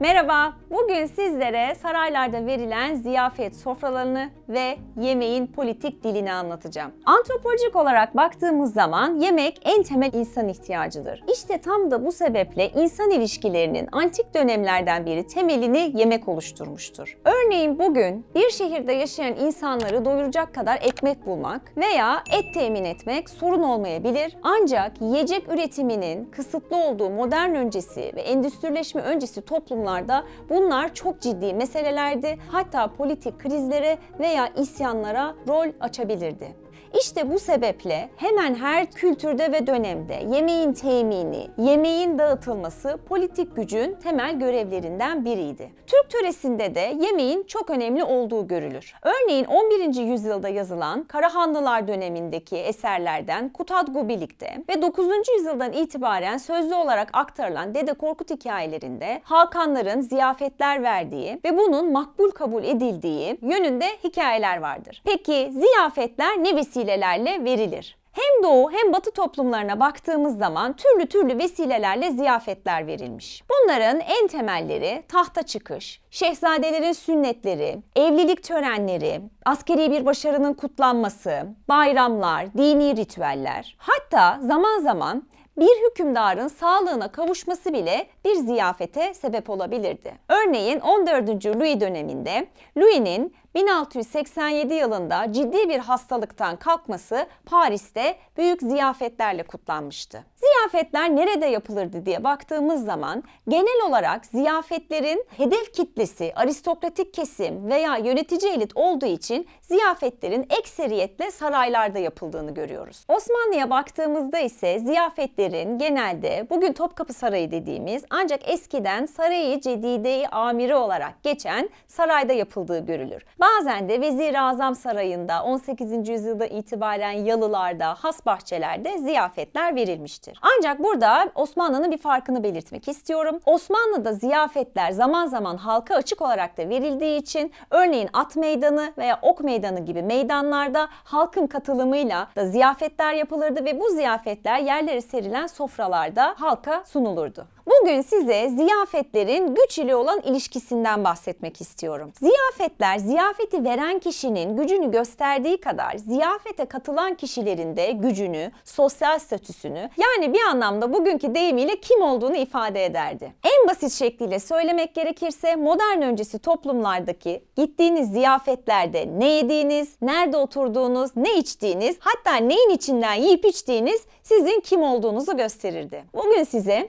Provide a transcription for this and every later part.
Merhaba, bugün sizlere saraylarda verilen ziyafet sofralarını ve yemeğin politik dilini anlatacağım. Antropolojik olarak baktığımız zaman yemek en temel insan ihtiyacıdır. İşte tam da bu sebeple insan ilişkilerinin antik dönemlerden beri temelini yemek oluşturmuştur. Örneğin bugün bir şehirde yaşayan insanları doyuracak kadar ekmek bulmak veya et temin etmek sorun olmayabilir. Ancak yiyecek üretiminin kısıtlı olduğu modern öncesi ve endüstrileşme öncesi toplumlarda bunlar çok ciddi meselelerdi. Hatta politik krizlere veya isyanlara rol açabilirdi. İşte bu sebeple hemen her kültürde ve dönemde yemeğin temini, yemeğin dağıtılması politik gücün temel görevlerinden biriydi. Türk töresinde de yemeğin çok önemli olduğu görülür. Örneğin 11. yüzyılda yazılan Karahanlılar dönemindeki eserlerden Kutadgu Bilik'te ve 9. yüzyıldan itibaren sözlü olarak aktarılan Dede Korkut hikayelerinde Hakanların ziyafetler verdiği ve bunun makbul kabul edildiği yönünde hikayeler vardır. Peki ziyafetler ne vesilelerle verilir? Hem doğu hem batı toplumlarına baktığımız zaman türlü türlü vesilelerle ziyafetler verilmiş. Bunların en temelleri tahta çıkış, şehzadelerin sünnetleri, evlilik törenleri, askeri bir başarının kutlanması, bayramlar, dini ritüeller. Hatta zaman zaman bir hükümdarın sağlığına kavuşması bile bir ziyafete sebep olabilirdi. Örneğin 14. Louis döneminde Louis'nin 1687 yılında ciddi bir hastalıktan kalkması Paris'te büyük ziyafetlerle kutlanmıştı. Ziyafetler nerede yapılırdı diye baktığımız zaman genel olarak ziyafetlerin hedef kitlesi aristokratik kesim veya yönetici elit olduğu için ziyafetlerin ekseriyetle saraylarda yapıldığını görüyoruz. Osmanlı'ya baktığımızda ise ziyafetlerin genelde bugün Topkapı Sarayı dediğimiz ancak eskiden Sarayı Cedide-i Amiri olarak geçen sarayda yapıldığı görülür. Bazen de Vezir-i Azam Sarayı'nda 18. yüzyılda itibaren yalılarda, has bahçelerde ziyafetler verilmiştir. Ancak burada Osmanlı'nın bir farkını belirtmek istiyorum. Osmanlı'da ziyafetler zaman zaman halka açık olarak da verildiği için örneğin at meydanı veya ok meydanı gibi meydanlarda halkın katılımıyla da ziyafetler yapılırdı ve bu ziyafetler yerlere serilen sofralarda halka sunulurdu. Bugün size ziyafetlerin güç ile olan ilişkisinden bahsetmek istiyorum. Ziyafetler ziyafeti veren kişinin gücünü gösterdiği kadar ziyafete katılan kişilerin de gücünü, sosyal statüsünü yani bir anlamda bugünkü deyimiyle kim olduğunu ifade ederdi. En basit şekliyle söylemek gerekirse modern öncesi toplumlardaki gittiğiniz ziyafetlerde ne yediğiniz, nerede oturduğunuz, ne içtiğiniz, hatta neyin içinden yiyip içtiğiniz sizin kim olduğunuzu gösterirdi. Bugün size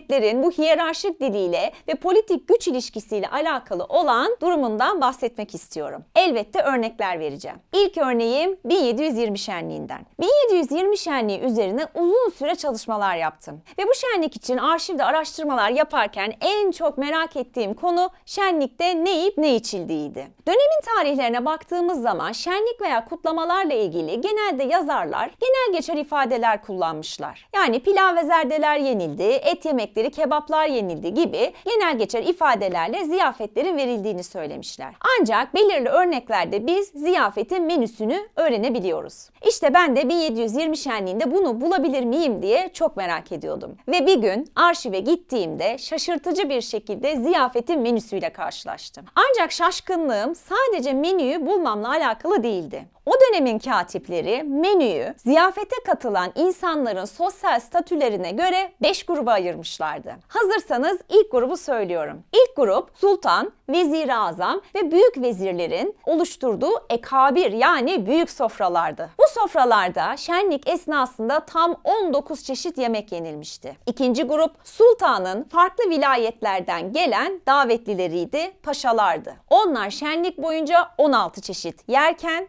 ziyafetlerin bu hiyerarşik diliyle ve politik güç ilişkisiyle alakalı olan durumundan bahsetmek istiyorum. Elbette örnekler vereceğim. İlk örneğim 1720 şenliğinden. 1720 şenliği üzerine uzun süre çalışmalar yaptım. Ve bu şenlik için arşivde araştırmalar yaparken en çok merak ettiğim konu şenlikte ne yiyip ne içildiğiydi. Dönemin tarihlerine baktığımız zaman şenlik veya kutlamalarla ilgili genelde yazarlar genel geçer ifadeler kullanmışlar. Yani pilav ve zerdeler yenildi, et yemekleri, kebaplar yenildi gibi genel geçer ifadelerle ziyafetlerin verildiğini söylemişler. Ancak belirli örneklerde biz ziyafetin menüsünü öğrenebiliyoruz. İşte ben de 1720 şenliğinde bunu bulabilir miyim diye çok merak ediyordum. Ve bir gün arşive gittiğimde şaşırtıcı bir şekilde ziyafetin menüsüyle karşılaştım. Ancak şaşkınlığım sadece menüyü bulmamla alakalı değildi. O dönemin katipleri menüyü ziyafete katılan insanların sosyal statülerine göre 5 gruba ayırmışlardı. Hazırsanız ilk grubu söylüyorum. İlk grup sultan, vezir-i azam ve büyük vezirlerin oluşturduğu ekabir yani büyük sofralardı. Bu sofralarda şenlik esnasında tam 19 çeşit yemek yenilmişti. İkinci grup sultanın farklı vilayetlerden gelen davetlileriydi, paşalardı. Onlar şenlik boyunca 16 çeşit yerken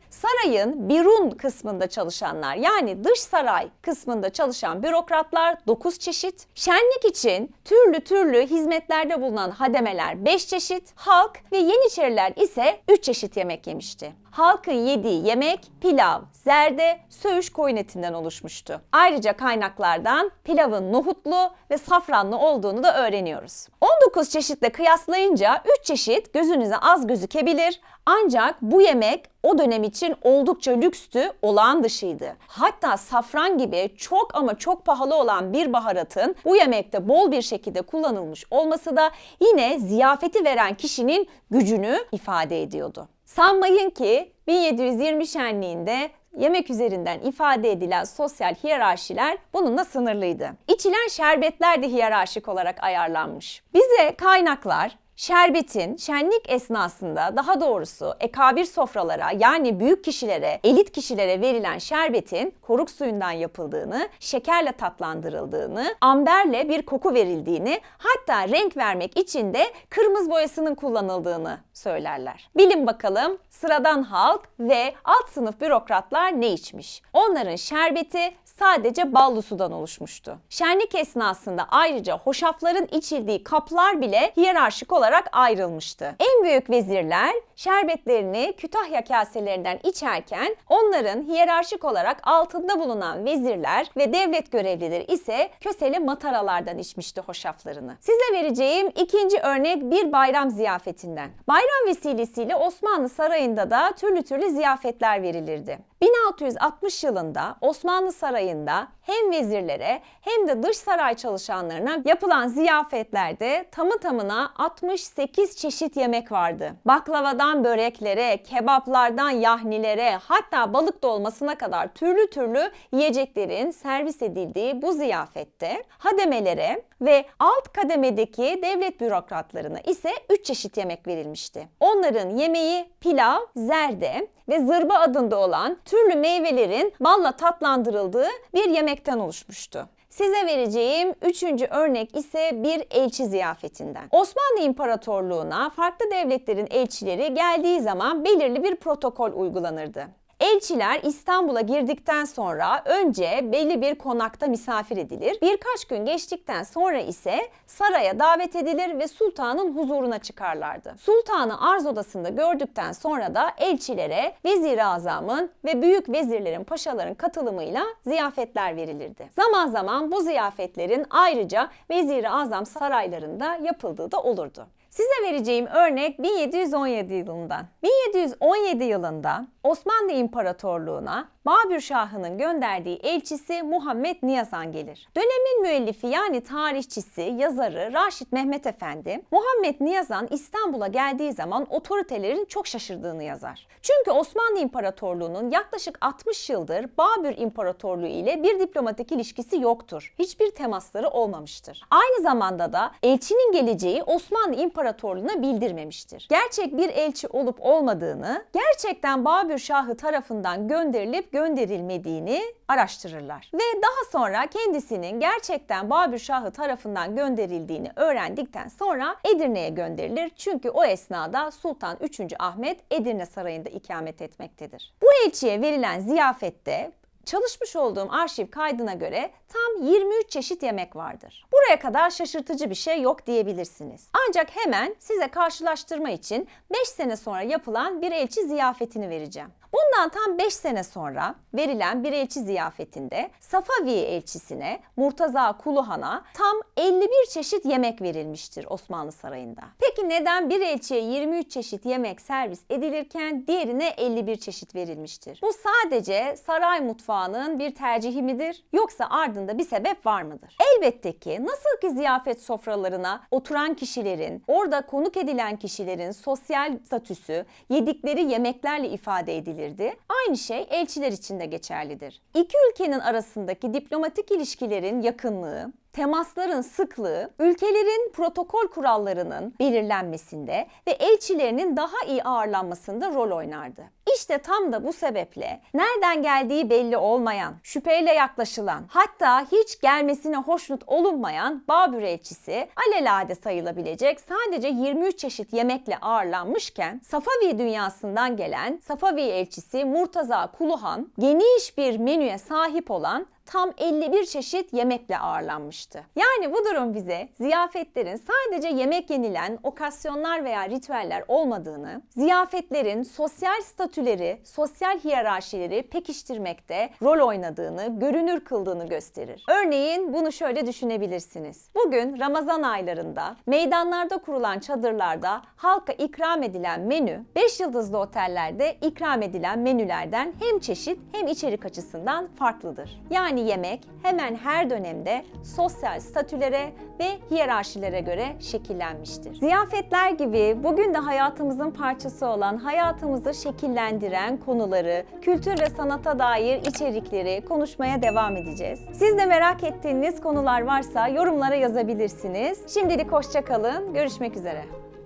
sarayın birun kısmında çalışanlar yani dış saray kısmında çalışan bürokratlar 9 çeşit. Şenlik için türlü türlü hizmetlerde bulunan hademeler 5 çeşit. Halk ve Yeniçeriler ise 3 çeşit yemek yemişti. Halkın yediği yemek pilav, zerde, söğüş koyun etinden oluşmuştu. Ayrıca kaynaklardan pilavın nohutlu ve safranlı olduğunu da öğreniyoruz. 19 çeşitle kıyaslayınca 3 çeşit gözünüze az gözükebilir ancak bu yemek o dönem için oldukça lükstü, olağan dışıydı. Hatta safran gibi çok ama çok pahalı olan bir baharatın bu yemekte bol bir şekilde kullanılmış olması da yine ziyafeti veren kişinin gücünü ifade ediyordu. Sanmayın ki 1720 şenliğinde yemek üzerinden ifade edilen sosyal hiyerarşiler bununla sınırlıydı. İçilen şerbetler de hiyerarşik olarak ayarlanmış. Bize kaynaklar Şerbetin şenlik esnasında daha doğrusu ekabir sofralara yani büyük kişilere, elit kişilere verilen şerbetin koruk suyundan yapıldığını, şekerle tatlandırıldığını, amberle bir koku verildiğini, hatta renk vermek için de kırmızı boyasının kullanıldığını söylerler. Bilin bakalım sıradan halk ve alt sınıf bürokratlar ne içmiş? Onların şerbeti sadece ballı sudan oluşmuştu. Şenlik esnasında ayrıca hoşafların içildiği kaplar bile hiyerarşik olarak ayrılmıştı. En büyük vezirler şerbetlerini Kütahya kaselerinden içerken onların hiyerarşik olarak altında bulunan vezirler ve devlet görevlileri ise köseli mataralardan içmişti hoşaflarını. Size vereceğim ikinci örnek bir bayram ziyafetinden. Bayram vesilesiyle Osmanlı Sarayı'nda da türlü türlü ziyafetler verilirdi. 1660 yılında Osmanlı Sarayı'nda hem vezirlere hem de dış saray çalışanlarına yapılan ziyafetlerde tamı tamına 68 çeşit yemek vardı. Baklavadan böreklere, kebaplardan yahnilere hatta balık dolmasına kadar türlü türlü yiyeceklerin servis edildiği bu ziyafette hademelere ve alt kademedeki devlet bürokratlarına ise 3 çeşit yemek verilmişti. Onların yemeği pilav, zerde ve zırba adında olan türlü meyvelerin balla tatlandırıldığı bir yemekten oluşmuştu. Size vereceğim üçüncü örnek ise bir elçi ziyafetinden. Osmanlı İmparatorluğu'na farklı devletlerin elçileri geldiği zaman belirli bir protokol uygulanırdı. Elçiler İstanbul'a girdikten sonra önce belli bir konakta misafir edilir. Birkaç gün geçtikten sonra ise saraya davet edilir ve sultanın huzuruna çıkarlardı. Sultanı arz odasında gördükten sonra da elçilere vezir-i azamın ve büyük vezirlerin, paşaların katılımıyla ziyafetler verilirdi. Zaman zaman bu ziyafetlerin ayrıca vezir-i azam saraylarında yapıldığı da olurdu. Size vereceğim örnek 1717 yılından. 1717 yılında Osmanlı İmparatorluğu'na Babür Şahı'nın gönderdiği elçisi Muhammed Niyazan gelir. Dönemin müellifi yani tarihçisi, yazarı Raşit Mehmet Efendi, Muhammed Niyazan İstanbul'a geldiği zaman otoritelerin çok şaşırdığını yazar. Çünkü Osmanlı İmparatorluğu'nun yaklaşık 60 yıldır Babür İmparatorluğu ile bir diplomatik ilişkisi yoktur. Hiçbir temasları olmamıştır. Aynı zamanda da elçinin geleceği Osmanlı İmparatorluğu'na bildirmemiştir. Gerçek bir elçi olup olmadığını, gerçekten Babür Şahı tarafından gönderilip gönderilmediğini araştırırlar. Ve daha sonra kendisinin gerçekten Babür Şahı tarafından gönderildiğini öğrendikten sonra Edirne'ye gönderilir. Çünkü o esnada Sultan 3. Ahmet Edirne Sarayı'nda ikamet etmektedir. Bu elçiye verilen ziyafette Çalışmış olduğum arşiv kaydına göre tam 23 çeşit yemek vardır. Buraya kadar şaşırtıcı bir şey yok diyebilirsiniz. Ancak hemen size karşılaştırma için 5 sene sonra yapılan bir elçi ziyafetini vereceğim. Bundan tam 5 sene sonra verilen bir elçi ziyafetinde Safavi elçisine Murtaza Kuluhan'a tam 51 çeşit yemek verilmiştir Osmanlı Sarayı'nda. Peki neden bir elçiye 23 çeşit yemek servis edilirken diğerine 51 çeşit verilmiştir? Bu sadece saray mutfağının bir tercihi midir yoksa ardında bir sebep var mıdır? Elbette ki nasıl ki ziyafet sofralarına oturan kişilerin, orada konuk edilen kişilerin sosyal statüsü yedikleri yemeklerle ifade edilir edilirdi. Aynı şey elçiler için de geçerlidir. İki ülkenin arasındaki diplomatik ilişkilerin yakınlığı, temasların sıklığı, ülkelerin protokol kurallarının belirlenmesinde ve elçilerinin daha iyi ağırlanmasında rol oynardı. İşte tam da bu sebeple nereden geldiği belli olmayan, şüpheyle yaklaşılan, hatta hiç gelmesine hoşnut olunmayan Babür elçisi alelade sayılabilecek sadece 23 çeşit yemekle ağırlanmışken Safavi dünyasından gelen Safavi elçisi Murtaza Kuluhan geniş bir menüye sahip olan tam 51 çeşit yemekle ağırlanmıştı. Yani bu durum bize ziyafetlerin sadece yemek yenilen okasyonlar veya ritüeller olmadığını, ziyafetlerin sosyal statüleri, sosyal hiyerarşileri pekiştirmekte rol oynadığını, görünür kıldığını gösterir. Örneğin bunu şöyle düşünebilirsiniz. Bugün Ramazan aylarında meydanlarda kurulan çadırlarda halka ikram edilen menü 5 yıldızlı otellerde ikram edilen menülerden hem çeşit hem içerik açısından farklıdır. Yani yemek hemen her dönemde sosyal statülere ve hiyerarşilere göre şekillenmiştir. Ziyafetler gibi bugün de hayatımızın parçası olan, hayatımızı şekillendiren konuları, kültür ve sanata dair içerikleri konuşmaya devam edeceğiz. Siz de merak ettiğiniz konular varsa yorumlara yazabilirsiniz. Şimdilik hoşça kalın. Görüşmek üzere.